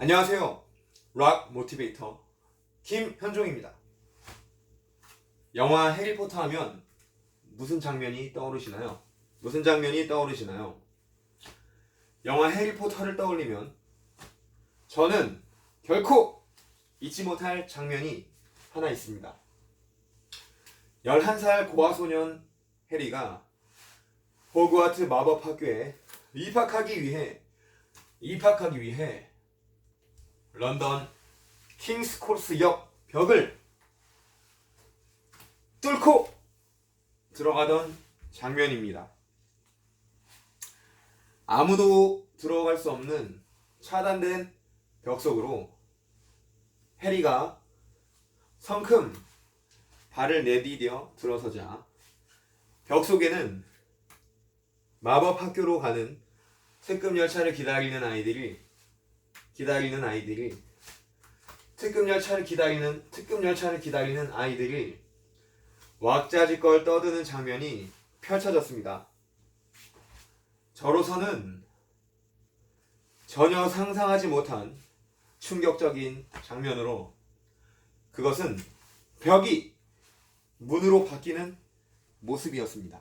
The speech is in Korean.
안녕하세요. 락 모티베이터 김현종입니다. 영화 해리포터 하면 무슨 장면이 떠오르시나요? 무슨 장면이 떠오르시나요? 영화 해리포터를 떠올리면 저는 결코 잊지 못할 장면이 하나 있습니다. 11살 고아소년 해리가 호그와트 마법학교에 입학하기 위해 입학하기 위해 런던 킹스 코스역 벽을 뚫고 들어가던 장면입니다. 아무도 들어갈 수 없는 차단된 벽 속으로 해리가 성큼 발을 내디뎌 들어서자 벽 속에는 마법 학교로 가는 특급 열차를 기다리는 아이들이 기다리는 아이들이 특급 열차를 기다리는 특급 열차를 기다리는 아이들이 왁자지껄 떠드는 장면이 펼쳐졌습니다. 저로서는 전혀 상상하지 못한 충격적인 장면으로 그것은 벽이 문으로 바뀌는 모습이었습니다.